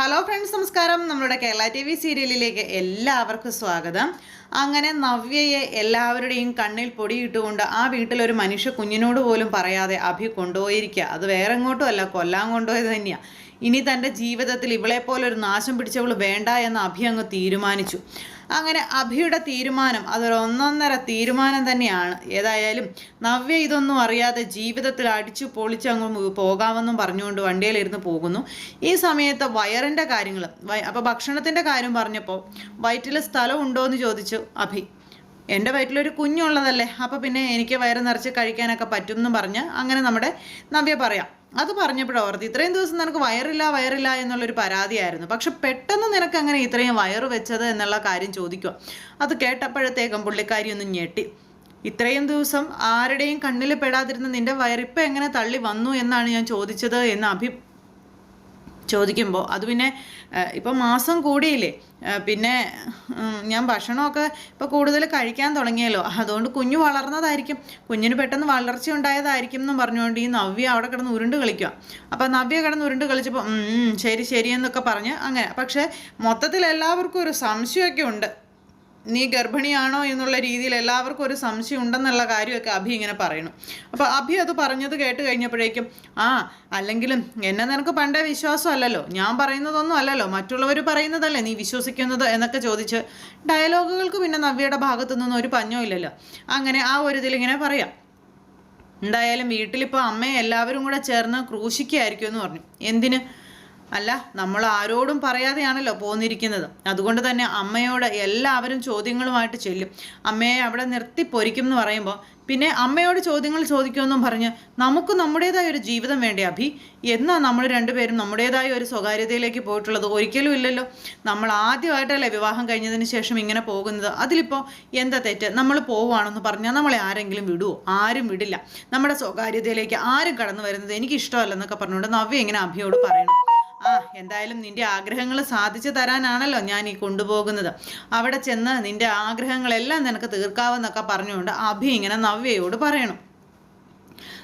Hello friends നമസ്കാരം. നമ്മുടെ Kerala T V സീരിയലിലേക്ക് എല്ലാവർക്കും സ്വാഗതം. അങ്ങനെ നവ്യയെ എല്ലാവരുടെയും കണ്ണിൽ പൊടിയിട്ടുകൊണ്ട് ആ വീട്ടിലൊരു മനുഷ്യ കുഞ്ഞിനോട് പോലും പറയാതെ അഭി കൊണ്ടുപോയിരിക്കുക. അത് വേറെ എങ്ങോട്ടും അല്ല കൊല്ലാൻ കൊണ്ടുപോയത് തന്നെയാണ് ഇനി തന്റെ ജീവിതത്തിൽ ഇവളെ പോലെ ഒരു നാശം പിടിച്ചവൾ വേണ്ട എന്ന് അഭി അങ്ങ് തീരുമാനിച്ചു. അങ്ങനെ അഭിയുടെ തീരുമാനം അതൊരു ഒന്നൊന്നര തീരുമാനം തന്നെയാണ്. ഏതായാലും നവ്യ ഇതൊന്നും അറിയാതെ ജീവിതത്തിൽ അടിച്ചു പൊളിച്ച് അങ്ങ് പോകാമെന്നും പറഞ്ഞുകൊണ്ട് വണ്ടിയിലിരുന്ന് പോകുന്നു. ഈ സമയത്ത് വയറിന്റെ കാര്യങ്ങൾ അപ്പോൾ ഭക്ഷണത്തിന്റെ കാര്യം പറഞ്ഞപ്പോൾ വയറ്റിൽ സ്ഥലം ഉണ്ടോ എന്ന് ചോദിച്ചു അഭി. എന്റെ വയറ്റിലൊരു കുഞ്ഞുള്ളതല്ലേ അപ്പോൾ പിന്നെ എനിക്ക് വയറ് നിറച്ച് കഴിക്കാനൊക്കെ പറ്റും എന്ന് പറഞ്ഞ് അങ്ങനെ നമ്മുടെ നവ്യ പറയാം. അത് പറഞ്ഞപ്പോഴോ ഓർത്ത്. ഇത്രയും ദിവസം നിനക്ക് വയറില്ല വയറില്ല എന്നുള്ളൊരു പരാതിയായിരുന്നു. പക്ഷെ പെട്ടെന്ന് നിനക്ക് അങ്ങനെ ഇത്രയും വയറ് വെച്ചത് എന്നുള്ള കാര്യം ചോദിക്കുക അത് കേട്ടപ്പോഴത്തേക്കും പുള്ളിക്കാരി ഒന്ന് ഞെട്ടി. ഇത്രയും ദിവസം ആരുടെയും കണ്ണിൽ പെടാതിരുന്ന നിന്റെ വയറിപ്പം എങ്ങനെ തള്ളി വന്നു എന്നാണ് ഞാൻ ചോദിച്ചത് എന്ന് അഭി ചോദിക്കുമ്പോൾ അത് പിന്നെ ഇപ്പം മാസം കൂടിയില്ലേ പിന്നെ ഞാൻ ഭക്ഷണമൊക്കെ ഇപ്പോൾ കൂടുതൽ കഴിക്കാൻ തുടങ്ങിയല്ലോ. അതുകൊണ്ട് കുഞ്ഞു വളർന്നതായിരിക്കും. കുഞ്ഞിന് പെട്ടെന്ന് വളർച്ച ഉണ്ടായതായിരിക്കും എന്ന് പറഞ്ഞുകൊണ്ട് ഈ നവ്യ അവിടെ കിടന്ന് ഉരുണ്ട് കളിക്കുക അപ്പോൾ നവ്യ കിടന്ന് ഉരുണ്ട് കളിച്ചപ്പോൾ ശരി ശരി എന്നൊക്കെ പറഞ്ഞ് അങ്ങനെ. പക്ഷേ മൊത്തത്തിൽ എല്ലാവർക്കും ഒരു സംശയമൊക്കെ ഉണ്ട്. നീ ഗർഭിണിയാണോ എന്നുള്ള രീതിയിൽ എല്ലാവർക്കും ഒരു സംശയം ഉണ്ടെന്നുള്ള കാര്യമൊക്കെ അഭി ഇങ്ങനെ പറയുന്നു. അപ്പോൾ അഭി അത് പറഞ്ഞത് കേട്ട് കഴിഞ്ഞപ്പോഴേക്കും ആ അല്ലെങ്കിലും എന്നെ നിനക്ക് പണ്ടേ വിശ്വാസമല്ലല്ലോ. ഞാൻ പറയുന്നതൊന്നും അല്ലല്ലോ. മറ്റുള്ളവർ പറയുന്നതല്ലേ നീ വിശ്വസിക്കുന്നത്? എന്നൊക്കെ ചോദിച്ച് ഡയലോഗുകൾക്ക് പിന്നെ നവ്യയുടെ ഭാഗത്തു നിന്നും ഒരു പഞ്ഞോ ഇല്ലല്ലോ. അങ്ങനെ ആ ഒരു ഇതിലിങ്ങനെ പറയാം. എന്തായാലും വീട്ടിലിപ്പോൾ അമ്മയെ എല്ലാവരും കൂടെ ചേർന്ന് ക്രൂശിക്കുകയായിരിക്കും എന്ന് പറഞ്ഞു. എന്തിന്? അല്ല നമ്മൾ ആരോടും പറയാതെയാണല്ലോ പോന്നിരിക്കുന്നത്. അതുകൊണ്ട് തന്നെ അമ്മയോട് എല്ലാവരും ചോദ്യങ്ങളുമായിട്ട് ചെല്ലും. അമ്മയെ അവിടെ നിർത്തി പൊരിക്കും എന്ന് പറയുമ്പോൾ പിന്നെ അമ്മയോട് ചോദ്യങ്ങൾ ചോദിക്കുമെന്നും പറഞ്ഞ് നമുക്ക് നമ്മുടേതായ ഒരു ജീവിതം വേണ്ടേ അഭി? എന്നാ നമ്മൾ രണ്ടുപേരും നമ്മുടേതായ ഒരു സ്വകാര്യതയിലേക്ക് പോയിട്ടുള്ളത് ഒരിക്കലും ഇല്ലല്ലോ. നമ്മൾ ആദ്യമായിട്ടല്ലേ വിവാഹം കഴിഞ്ഞതിന് ശേഷം ഇങ്ങനെ പോകുന്നത്. അതിലിപ്പോൾ എന്താ തെറ്റ്? നമ്മൾ പോവുകയാണെന്ന് പറഞ്ഞാൽ നമ്മളെ ആരെങ്കിലും വിടുവോ? ആരും വിടില്ല. നമ്മുടെ സ്വകാര്യതയിലേക്ക് ആരും കടന്നു വരുന്നത് എനിക്ക് ഇഷ്ടമല്ലെന്നൊക്കെ പറഞ്ഞുകൊണ്ട് നവ്യ ഇങ്ങനെ അഭിയോട് പറയണം ആ എന്തായാലും നിന്റെ ആഗ്രഹങ്ങൾ സാധിച്ചു തരാനാണല്ലോ ഞാൻ ഈ കൊണ്ടുപോകുന്നത്. അവിടെ ചെന്ന് നിന്റെ ആഗ്രഹങ്ങളെല്ലാം നിനക്ക് തീർക്കാവെന്നൊക്കെ പറഞ്ഞുകൊണ്ട് അഭി ഇങ്ങനെ നവ്യയോട് പറയണം.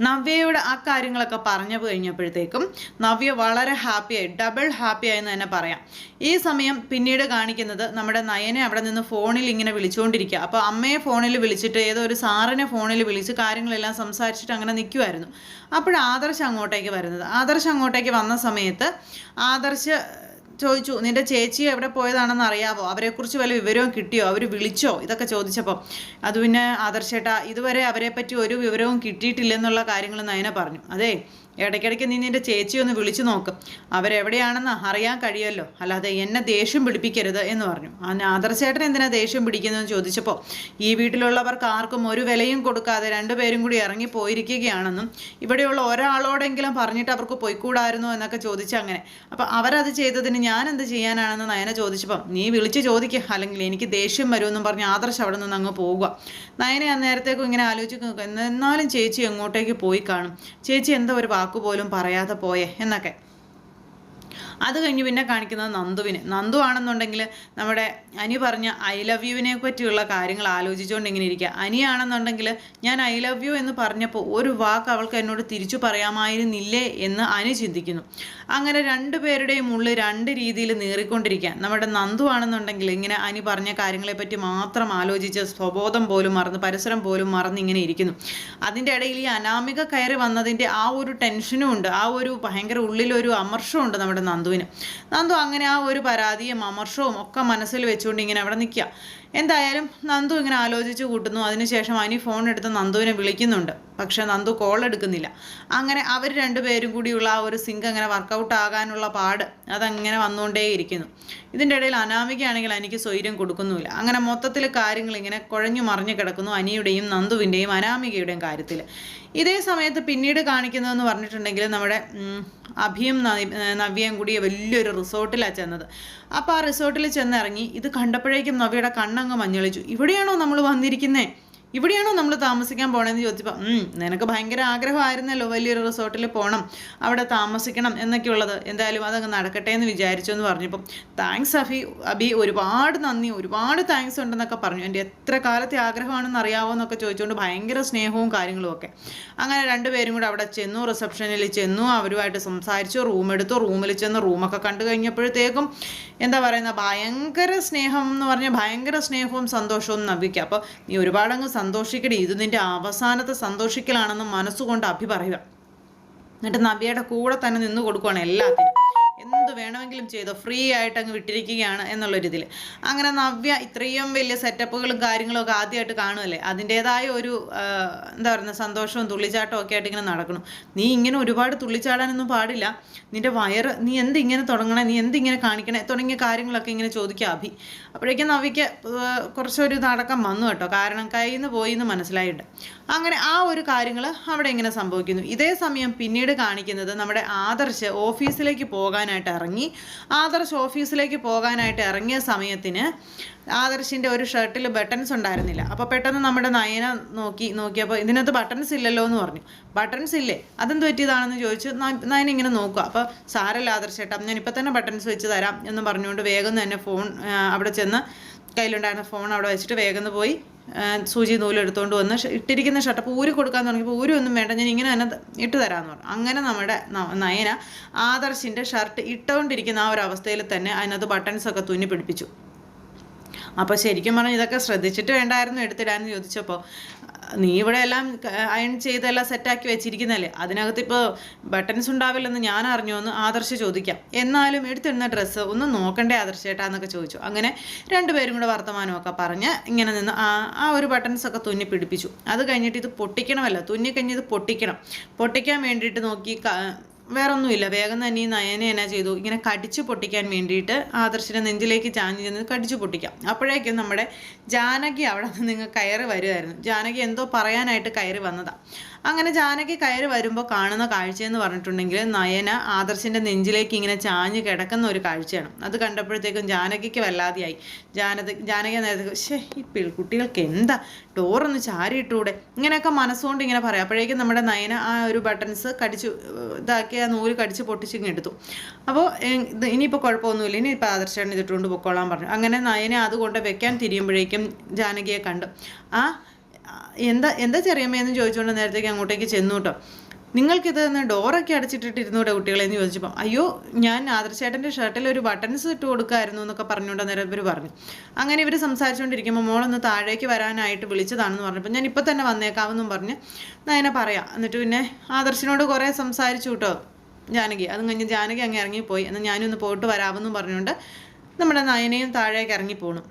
നവ്യയുടെ ആ കാര്യങ്ങളൊക്കെ പറഞ്ഞു കഴിഞ്ഞപ്പോഴത്തേക്കും നവ്യ വളരെ ഹാപ്പിയായി ഡബിൾ ഹാപ്പിയായി എന്ന് തന്നെ പറയാം. ഈ സമയം പിന്നീട് കാണിക്കുന്നത് നമ്മുടെ നയനെ അവിടെ നിന്ന് ഫോണിൽ ഇങ്ങനെ വിളിച്ചുകൊണ്ടിരിക്കുക. അപ്പോൾ അമ്മയെ ഫോണിൽ വിളിച്ചിട്ട് ഏതോ ഒരു സാറിനെ ഫോണിൽ വിളിച്ച് കാര്യങ്ങളെല്ലാം സംസാരിച്ചിട്ട് അങ്ങനെ നിൽക്കുമായിരുന്നു അപ്പോൾ ആദർശ് അങ്ങോട്ടേക്ക് വരുന്നത്. ആദർശ് അങ്ങോട്ടേക്ക് വന്ന സമയത്ത് ആദർശ് ചോദിച്ചു നിന്റെ ചേച്ചി എവിടെ പോയതാണെന്ന് അറിയാവോ? അവരെക്കുറിച്ച് വല്ല വിവരവും കിട്ടിയോ? അവർ വിളിച്ചോ? ഇതൊക്കെ ചോദിച്ചപ്പോൾ അത് പിന്നെ ആദർശേട്ടാ ഇതുവരെ അവരെപ്പറ്റി ഒരു വിവരവും കിട്ടിയിട്ടില്ലെന്നുള്ള കാര്യങ്ങൾ നയന പറഞ്ഞു. അതെ ഇടയ്ക്കിടയ്ക്ക് നീ നിന്റെ ചേച്ചി ഒന്ന് വിളിച്ചു നോക്കും. അവരെവിടെയാണെന്ന് അറിയാൻ കഴിയുമല്ലോ. അല്ലാതെ എന്നെ ദേഷ്യം പിടിപ്പിക്കരുത് എന്ന് പറഞ്ഞു. ആ ആദർശേട്ടൻ എന്തിനാ ദേഷ്യം പിടിക്കുന്നതെന്ന് ചോദിച്ചപ്പോൾ ഈ വീട്ടിലുള്ളവർക്ക് ആർക്കും ഒരു വിലയും കൊടുക്കാതെ രണ്ടുപേരും കൂടി ഇറങ്ങി പോയിരിക്കുകയാണെന്നും ഇവിടെയുള്ള ഒരാളോടെങ്കിലും പറഞ്ഞിട്ട് അവർക്ക് പോയിക്കൂടായിരുന്നു എന്നൊക്കെ ചോദിച്ചു അങ്ങനെ. അപ്പോൾ അവരത് ചെയ്തതിന് ഞാൻ എന്ത് ചെയ്യാനാണെന്ന് നയന ചോദിച്ചപ്പം നീ വിളിച്ച് ചോദിക്കുക അല്ലെങ്കിൽ എനിക്ക് ദേഷ്യം വരുമെന്നും പറഞ്ഞ് ആദർശ് അവിടെ നിന്ന് അങ്ങ് പോവുക നയന അന്നേരത്തേക്കും ഇങ്ങനെ ആലോചിച്ച് എന്നാലും ചേച്ചി എങ്ങോട്ടേക്ക് പോയി കാണും. ചേച്ചി എന്താ ഒരു വാക്കുപോലും പറയാതെ പോയേ എന്നൊക്കെ. അത് കഴിഞ്ഞ് പിന്നെ കാണിക്കുന്നത് നന്ദുവിന്. നന്ദു ആണെന്നുണ്ടെങ്കിൽ നമ്മുടെ അനി പറഞ്ഞ ഐ ലവ് യുവിനെ പറ്റിയുള്ള കാര്യങ്ങൾ ആലോചിച്ചുകൊണ്ട് ഇങ്ങനെ ഇരിക്കുക. അനിയാണെന്നുണ്ടെങ്കിൽ ഞാൻ ഐ ലവ് യു എന്ന് പറഞ്ഞപ്പോൾ ഒരു വാക്ക് അവൾക്ക് എന്നോട് തിരിച്ചു പറയാമായിരുന്നില്ലേ എന്ന് അനി ചിന്തിക്കുന്നു. അങ്ങനെ രണ്ടുപേരുടെയും ഉള്ളിൽ രണ്ട് രീതിയിൽ നീറിക്കൊണ്ടിരിക്കുക. നമ്മുടെ നന്ദു ആണെന്നുണ്ടെങ്കിൽ ഇങ്ങനെ അനി പറഞ്ഞ കാര്യങ്ങളെപ്പറ്റി മാത്രം ആലോചിച്ച് സ്വബോധം പോലും മറന്ന് പരിസരം പോലും മറന്ന് ഇങ്ങനെ ഇരിക്കുന്നു. അതിന്റെ ഇടയിൽ ഈ അനാമിക കയറി വന്നതിന്റെ ആ ഒരു ടെൻഷനും ഉണ്ട്. ആ ഒരു ഭയങ്കര ഉള്ളിലൊരു അമർഷമുണ്ട് നമ്മുടെ നന്ദുവിന്. നന്ദു അങ്ങനെ ആ ഒരു പരാതിയും അമർഷവും ഒക്കെ മനസ്സിൽ വെച്ചുകൊണ്ട് ഇങ്ങനെ അവിടെ നിൽക്കുക. എന്തായാലും നന്ദു ഇങ്ങനെ ആലോചിച്ച് കൂട്ടുന്നു. അതിനുശേഷം അനി ഫോൺ എടുത്ത് നന്ദുവിനെ വിളിക്കുന്നുണ്ട്. പക്ഷെ നന്ദു കോൾ എടുക്കുന്നില്ല. അങ്ങനെ അവർ രണ്ടുപേരും കൂടിയുള്ള ആ ഒരു സിങ്ക് അങ്ങനെ വർക്കൗട്ട് ആകാനുള്ള പാട് അതങ്ങനെ വന്നുകൊണ്ടേയിരിക്കുന്നു. ഇതിന്റെ ഇടയിൽ അനാമികയാണെങ്കിൽ അനിക്ക് സ്വൈര്യം കൊടുക്കുന്നുമില്ല. അങ്ങനെ മൊത്തത്തിൽ കാര്യങ്ങൾ ഇങ്ങനെ കുഴഞ്ഞു മറിഞ്ഞു കിടക്കുന്നു അനിയുടെയും നന്ദുവിന്റെയും അനാമികയുടെയും കാര്യത്തിൽ. ഇതേ സമയത്ത് പിന്നീട് കാണിക്കുന്നതെന്ന് പറഞ്ഞിട്ടുണ്ടെങ്കിൽ നമ്മുടെ അഭിയും നവ്യയും കൂടി വലിയൊരു റിസോർട്ടിലാണ് ചെന്നത്. അപ്പോൾ ആ റിസോർട്ടിൽ ചെന്നിറങ്ങി ഇത് കണ്ടപ്പോഴേക്കും നവ്യയുടെ കണ്ണങ്ങ് മഞ്ഞളിച്ചു. ഇവിടെയാണോ നമ്മൾ വന്നിരിക്കുന്നത് ഇവിടെയാണോ നമ്മൾ താമസിക്കാൻ പോകണമെന്ന് ചോദിച്ചപ്പോൾ നിനക്ക് ഭയങ്കര ആഗ്രഹമായിരുന്നല്ലോ വലിയൊരു റിസോർട്ടിൽ പോകണം അവിടെ താമസിക്കണം എന്നൊക്കെയുള്ളത്. എന്തായാലും അതങ്ങ് നടക്കട്ടെ എന്ന് വിചാരിച്ചു എന്ന് പറഞ്ഞപ്പം താങ്ക്സ് അഫി അബി ഒരുപാട് നന്ദി ഒരുപാട് താങ്ക്സ് ഉണ്ടെന്നൊക്കെ പറഞ്ഞു. എന്റെ എത്ര കാലത്തെ ആഗ്രഹമാണെന്ന് അറിയാവോ എന്നൊക്കെ ചോദിച്ചുകൊണ്ട് ഭയങ്കര സ്നേഹവും കാര്യങ്ങളും ഒക്കെ. അങ്ങനെ രണ്ടുപേരും കൂടെ അവിടെ ചെന്നു റിസപ്ഷനിൽ ചെന്നു അവരുമായിട്ട് സംസാരിച്ചു റൂം എടുത്തു റൂമിൽ ചെന്ന് റൂമൊക്കെ കണ്ടു കഴിഞ്ഞപ്പോഴത്തേക്കും എന്താ പറയുന്ന ഭയങ്കര സ്നേഹം എന്ന് പറഞ്ഞാൽ ഭയങ്കര സ്നേഹവും സന്തോഷവും നവിക്കുക അപ്പോൾ നീ ഒരുപാടങ്ങ് സന്തോഷിക്കടി. ഇത് നിന്റെ അവസാനത്തെ സന്തോഷിക്കലാണെന്ന് മനസ്സുകൊണ്ട് അഭി പറയുക എന്നിട്ട് നവ്യയുടെ കൂടെ തന്നെ നിന്ന് കൊടുക്കുകയാണ് എല്ലാത്തിനും. എന്ത് വേണമെങ്കിലും ചെയ്തോ ഫ്രീ ആയിട്ട് അങ്ങ് വിട്ടിരിക്കുകയാണ് എന്നുള്ള എന്നുള്ളൊരിതിൽ അങ്ങനെ നവ്യ ഇത്രയും വലിയ സെറ്റപ്പുകളും കാര്യങ്ങളും ഒക്കെ ആദ്യമായിട്ട് കാണുമല്ലേ അതിന്റേതായ ഒരു എന്താ പറയുക സന്തോഷവും തുള്ളിച്ചാട്ടവും ഒക്കെ ആയിട്ട് ഇങ്ങനെ നടക്കണം നീ ഇങ്ങനെ ഒരുപാട് തുള്ളിച്ചാടാനൊന്നും പാടില്ല. നിന്റെ വയറ് നീ എന്തിങ്ങനെ തുടങ്ങണേ നീ എന്തിങ്ങനെ കാണിക്കണേ തുടങ്ങിയ കാര്യങ്ങളൊക്കെ ഇങ്ങനെ ചോദിക്കുക അഭി. അപ്പോഴേക്കും നവ്യക്ക് കുറച്ചൊരു നടക്കം വന്നു കേട്ടോ. കാരണം കയ്യിൽ നിന്ന് പോയി എന്ന് മനസ്സിലായിട്ട് അങ്ങനെ ആ ഒരു കാര്യങ്ങൾ അവിടെ ഇങ്ങനെ സംഭവിക്കുന്നു. ഇതേ സമയം പിന്നീട് കാണിക്കുന്നത് നമ്മുടെ ആദർശ് ഓഫീസിലേക്ക് പോകാനായിട്ട് ഇറങ്ങി. ആദർശ് ഓഫീസിലേക്ക് പോകാനായിട്ട് ഇറങ്ങിയ സമയത്തിന് ആദർശിന്റെ ഒരു ഷർട്ടിൽ ബട്ടൺസ് ഉണ്ടായിരുന്നില്ല. അപ്പോൾ പെട്ടെന്ന് നമ്മുടെ നയന നോക്കി നോക്കിയപ്പോൾ ഇതിനകത്ത് ബട്ടൺസ് ഇല്ലല്ലോ എന്ന് പറഞ്ഞു. ബട്ടൺസ് ഇല്ലേ? അതെന്ത് പറ്റിയതാണെന്ന് ചോദിച്ചു നയന ഇങ്ങനെ നോക്കുക. അപ്പോൾ സാരല്ല ഞാൻ ഇപ്പം തന്നെ ബട്ടൺസ് വെച്ച് തരാം എന്ന് പറഞ്ഞുകൊണ്ട് വേഗം തന്നെ ഫോൺ അവിടെ ചെന്ന് കയ്യിലുണ്ടായിരുന്ന ഫോൺ അവിടെ വെച്ചിട്ട് വേഗം പോയി സൂചി നൂലെടുത്തുകൊണ്ട് വന്ന് ഇട്ടിരിക്കുന്ന ഷർട്ട് ഊരി കൊടുക്കാൻ തുടങ്ങിയപ്പോൾ ഊരി ഒന്നും വേണ്ട ഞാൻ ഇങ്ങനെ തന്നെ ഇട്ട് തരാമെന്ന് പറഞ്ഞു. അങ്ങനെ നമ്മുടെ നയന ആദർശിന്റെ ഷർട്ട് ഇട്ടുകൊണ്ടിരിക്കുന്ന ആ ഒരു അവസ്ഥയിൽ തന്നെ അതിനകത്ത് ബട്ടൺസൊക്കെ തുന്നി പിടിപ്പിച്ചു. അപ്പോൾ ശരിക്കും പറഞ്ഞാൽ ഇതൊക്കെ ശ്രദ്ധിച്ചിട്ട് വേണ്ടായിരുന്നു എടുത്തിടാൻ ചോദിച്ചപ്പോൾ നീ ഇവിടെ എല്ലാം അയൺ ചെയ്തെല്ലാം സെറ്റാക്കി വെച്ചിരിക്കുന്നല്ലേ അതിനകത്ത് ഇപ്പോൾ ബട്ടൺസ് ഉണ്ടാവില്ലെന്ന് ഞാൻ അറിഞ്ഞു എന്ന് ആദർശ് ചോദിക്കാം. എന്നാലും എടുത്തിടുന്ന ഡ്രസ്സ് ഒന്ന് നോക്കണ്ടേ ആദർശേട്ടാ എന്നൊക്കെ ചോദിച്ചു. അങ്ങനെ രണ്ടുപേരും കൂടെ വർത്തമാനമൊക്കെ പറഞ്ഞ് ഇങ്ങനെ നിന്ന് ആ ആ ഒരു ബട്ടൺസ് ഒക്കെ തുന്നി പിടിപ്പിച്ചു. അത് കഴിഞ്ഞിട്ട് ഇത് പൊട്ടിക്കണമല്ലോ. തുന്നി കഴിഞ്ഞ് ഇത് പൊട്ടിക്കണം. പൊട്ടിക്കാൻ വേണ്ടിയിട്ട് നോക്കി വേറൊന്നുമില്ല. വേഗം തന്നെ ഈ നയനെ എന്നാ ചെയ്തു? ഇങ്ങനെ കടിച്ചു പൊട്ടിക്കാൻ വേണ്ടിയിട്ട് ആദർശിനെ നെഞ്ചിലേക്ക് ചാഞ്ഞു ചെന്ന് കടിച്ചു പൊട്ടിക്കാം. അപ്പോഴേക്കും നമ്മുടെ ജാനകി അവിടെ നിന്ന് നിങ്ങൾ കയറി വരുമായിരുന്നു ജാനകി എന്തോ പറയാനായിട്ട് കയറി വന്നതാണ് അങ്ങനെ ജാനകി കയറി വരുമ്പോൾ കാണുന്ന കാഴ്ച എന്ന് പറഞ്ഞിട്ടുണ്ടെങ്കിൽ നയന ആദർശിന്റെ നെഞ്ചിലേക്ക് ഇങ്ങനെ ചാഞ്ഞ് കിടക്കുന്ന ഒരു കാഴ്ചയാണ്. അത് കണ്ടപ്പോഴത്തേക്കും ജാനകിക്ക് വല്ലാതെയായി. ജാനത ജാനകി നേരത്തെ ശേ ഈ പെൺകുട്ടികൾക്ക് എന്താ? ഡോറൊന്ന് ചാരിയിട്ടൂടെ? ഇങ്ങനെയൊക്കെ മനസ്സുകൊണ്ട് ഇങ്ങനെ പറയാം. അപ്പോഴേക്കും നമ്മുടെ നയന ആ ഒരു ബട്ടൺസ് കടിച്ചു ഇതാക്കി ആ നൂൽ കടിച്ച് പൊട്ടിച്ചിങ്ങ് എടുത്തു. അപ്പോൾ ഇനിയിപ്പോൾ കുഴപ്പമൊന്നുമില്ല. ഇനിയിപ്പോൾ ആദർശേട്ടൻ ഇതിട്ടുകൊണ്ട് പൊക്കോളാൻ പറഞ്ഞു. അങ്ങനെ നയനെ അതുകൊണ്ട് വെക്കാൻ തിരിയുമ്പോഴേക്കും ജാനകിയെ കണ്ടു. ആ എന്താ എന്താ ചെറിയമ്മയെന്ന് ചോദിച്ചുകൊണ്ട് നേരത്തേക്ക് അങ്ങോട്ടേക്ക് ചെന്നു കേട്ടോ നിങ്ങൾക്കിത് ഒന്ന് ഡോറൊക്കെ അടച്ചിട്ടിട്ടിരുന്നൂടെ കുട്ടികളെ എന്ന് ചോദിച്ചപ്പോൾ അയ്യോ ഞാൻ ആദർശേട്ടന്റെ ഷർട്ടിൽ ഒരു ബട്ടൺസ് ഇട്ട് കൊടുക്കായിരുന്നു എന്നൊക്കെ പറഞ്ഞുകൊണ്ട് നേരം ഇവർ പറഞ്ഞു. അങ്ങനെ ഇവർ സംസാരിച്ചുകൊണ്ടിരിക്കുമ്പോൾ മോളൊന്ന് താഴേക്ക് വരാനായിട്ട് വിളിച്ചതാണെന്ന് പറഞ്ഞപ്പോൾ ഞാൻ ഇപ്പം തന്നെ വന്നേക്കാമെന്നും പറഞ്ഞ് നയനെ പറയാം. എന്നിട്ട് പിന്നെ ആദർശിനോട് കുറേ സംസാരിച്ചു കേട്ടോ ജാനകി. അതും കഴിഞ്ഞ് ജാനകി അങ്ങ് ഇറങ്ങിപ്പോയി. എന്നാൽ ഞാനൊന്ന് പോയിട്ട് വരാമെന്നും പറഞ്ഞുകൊണ്ട് നമ്മുടെ നയനയും താഴേക്ക് ഇറങ്ങിപ്പോണു.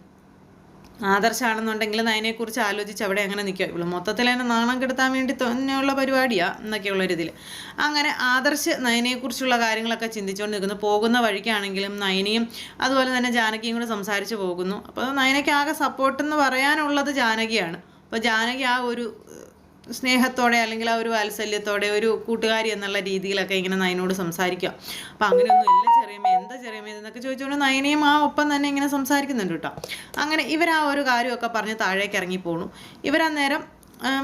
ആദർശാണെന്നുണ്ടെങ്കിൽ നയനെക്കുറിച്ച് ആലോചിച്ച് അവിടെ അങ്ങനെ നിൽക്കുക. ഇവൾ മൊത്തത്തിൽ തന്നെ നാണം കെടുത്താൻ വേണ്ടി തന്നെയുള്ള പരിപാടിയാണ് എന്നൊക്കെയുള്ള ഇതിൽ അങ്ങനെ ആദർശ് നയനെക്കുറിച്ചുള്ള കാര്യങ്ങളൊക്കെ ചിന്തിച്ചുകൊണ്ട് നിൽക്കുന്നു. പോകുന്ന വഴിക്കാണെങ്കിലും നയനിയും അതുപോലെ തന്നെ ജാനകിയും കൂടെ സംസാരിച്ച് പോകുന്നു. അപ്പോൾ നയനയ്ക്ക് ആകെ സപ്പോർട്ട് എന്ന് പറയാനുള്ളത് ജാനകിയാണ്. അപ്പോൾ ജാനകി ആ ഒരു സ്നേഹത്തോടെ അല്ലെങ്കിൽ ആ ഒരു വാത്സല്യത്തോടെ ഒരു കൂട്ടുകാരി എന്നുള്ള രീതിയിലൊക്കെ ഇങ്ങനെ നയനോട് സംസാരിക്കുക. അപ്പം അങ്ങനെയൊന്നും ഇല്ല ചെറിയമ്മ എന്താ ചെറിയമ്മ എന്നൊക്കെ ചോദിച്ചുകൊണ്ട് നയനയും ആ ഒപ്പം തന്നെ ഇങ്ങനെ സംസാരിക്കുന്നുണ്ട് കേട്ടോ. അങ്ങനെ ഇവർ ആ ഒരു കാര്യമൊക്കെ പറഞ്ഞ് താഴേക്ക് ഇറങ്ങി പോണു. ഇവരന്നേരം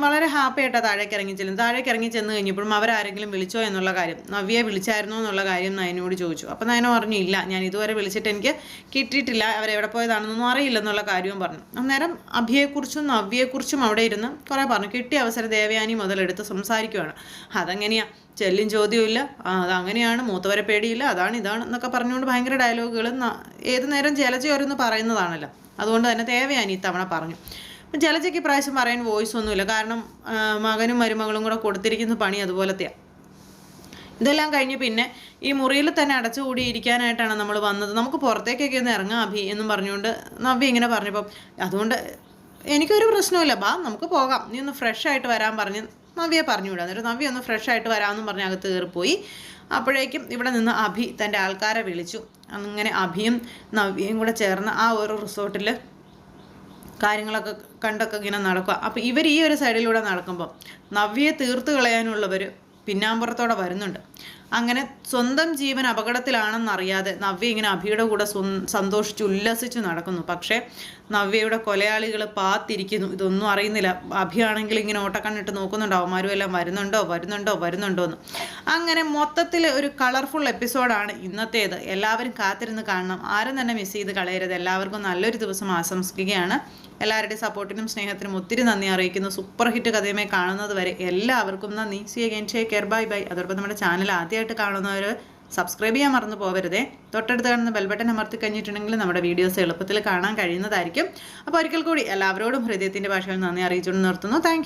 വളരെ ഹാപ്പി ആയിട്ടാണ് താഴേക്ക് ഇറങ്ങി ചെല്ലും താഴേക്ക് ഇറങ്ങി ചെന്ന് കഴിഞ്ഞപ്പോഴും അവരാരെങ്കിലും വിളിച്ചോ എന്നുള്ള കാര്യം നവ്യെ വിളിച്ചായിരുന്നോ എന്നുള്ള കാര്യം നയനോട് ചോദിച്ചു. അപ്പോൾ നയന പറഞ്ഞു ഇല്ല ഞാൻ ഇതുവരെ വിളിച്ചിട്ട് എനിക്ക് കിട്ടിയിട്ടില്ല. അവരെവിടെ പോയതാണെന്നൊന്നും അറിയില്ല എന്നുള്ള കാര്യവും പറഞ്ഞു. അന്നേരം അഭിയെക്കുറിച്ചും നവ്യയെക്കുറിച്ചും അവിടെ ഇരുന്ന് കുറേ പറഞ്ഞു. കിട്ടിയ അവസരം ദേവയാനി മുതലെടുത്ത് സംസാരിക്കുകയാണ് അതെങ്ങനെയാ. ചെല്ലും ചോദ്യമില്ല അതങ്ങനെയാണ്. മൂത്തവരെ പേടിയില്ല. അതാണ് ഇതാണ് എന്നൊക്കെ പറഞ്ഞുകൊണ്ട് ഭയങ്കര ഡയലോഗുകൾ ഏത് നേരം ജലജയോരെന്ന് പറയുന്നതാണല്ലോ. അതുകൊണ്ട് തന്നെ ദേവയാനി ഇത്തവണ പറഞ്ഞു. ജലജയ്ക്ക് പ്രാവശ്യം പറയാൻ വോയിസ് ഒന്നുമില്ല. കാരണം മകനും മരുമകളും കൂടെ കൊടുത്തിരിക്കുന്ന പണി അതുപോലത്തെയാണ് ഇതെല്ലാം കഴിഞ്ഞ് പിന്നെ ഈ മുറിയിൽ തന്നെ അടച്ചുകൂടി ഇരിക്കാനായിട്ടാണ് നമ്മൾ വന്നത്. നമുക്ക് പുറത്തേക്കൊക്കെ ഒന്ന് ഇറങ്ങാം അഭി എന്നും പറഞ്ഞുകൊണ്ട് നവ്യ ഇങ്ങനെ പറഞ്ഞപ്പം അതുകൊണ്ട് എനിക്കൊരു പ്രശ്നമില്ല ബാ നമുക്ക് പോകാം. നീ ഒന്ന് ഫ്രഷ് ആയിട്ട് വരാൻ പറഞ്ഞ് നവ്യെ പറഞ്ഞു വിടാം എന്നിട്ട് നവ്യ ഒന്ന് ഫ്രഷ് ആയിട്ട് വരാമെന്നും പറഞ്ഞ് അകത്ത് കയറിപ്പോയി. അപ്പോഴേക്കും ഇവിടെ നിന്ന് അഭി തന്റെ ആൾക്കാരെ വിളിച്ചു. അങ്ങനെ അഭിയും നവ്യയും കൂടെ ചേർന്ന് ആ ഒരു റിസോർട്ടിൽ കാര്യങ്ങളൊക്കെ കണ്ടൊക്കെ ഇങ്ങനെ നടക്കുക അപ്പോൾ ഇവർ ഈ ഒരു സൈഡിലൂടെ നടക്കുമ്പോൾ നവ്യയെ തീർത്ത് കളയാനുള്ളവർ പിന്നാമ്പുറത്തോടെ വരുന്നുണ്ട്. അങ്ങനെ സ്വന്തം ജീവൻ അപകടത്തിലാണെന്നറിയാതെ നവ്യ ഇങ്ങനെ അഭിയുടെ കൂടെ സന്തോഷിച്ച് ഉല്ലസിച്ച് നടക്കുന്നു. പക്ഷേ നവ്യയുടെ കൊലയാളികൾ പാത്തിരിക്കുന്നു. ഇതൊന്നും അറിയുന്നില്ല. അഭിയാണെങ്കിൽ ഇങ്ങനെ ഓട്ടക്കണ്ണിട്ട് നോക്കുന്നുണ്ടോ. അവന്മാരും എല്ലാം വരുന്നുണ്ടോ? വരുന്നുണ്ടോ? വരുന്നുണ്ടോ എന്ന്. അങ്ങനെ മൊത്തത്തിൽ ഒരു കളർഫുൾ എപ്പിസോഡാണ് ഇന്നത്തേത്. എല്ലാവരും കാത്തിരുന്ന് കാണണം. ആരും തന്നെ മിസ് ചെയ്ത് കളയരുത്. എല്ലാവർക്കും നല്ലൊരു ദിവസം ആശംസിക്കുകയാണ്. എല്ലാവരുടെയും സപ്പോർട്ടിനും സ്നേഹത്തിനും ഒത്തിരി നന്ദി അറിയിക്കുന്നു. സൂപ്പർ ഹിറ്റ് കഥയുമായി കാണുന്നത് വരെ എല്ലാവർക്കും നന്ദി. See again take care bye bye അതോടൊപ്പം നമ്മുടെ ചാനൽ ആദ്യമായിട്ട് കാണുന്നവർ സബ്സ്ക്രൈബ് ചെയ്യാൻ മറന്നു പോകരുതേ തൊട്ടടുത്ത് കാണുന്ന ബെൽബട്ടൺ അമർത്തി കഴിഞ്ഞിട്ടുണ്ടെങ്കിൽ നമ്മുടെ വീഡിയോസ് എളുപ്പത്തിൽ കാണാൻ കഴിയുന്നതായിരിക്കും. അപ്പോൾ ഒരിക്കൽ കൂടി എല്ലാവരോടും ഹൃദയത്തിന്റെ ഭാഷയിൽ നന്ദി അറിയിച്ചുകൊണ്ട് നിർത്തുന്നു. താങ്ക്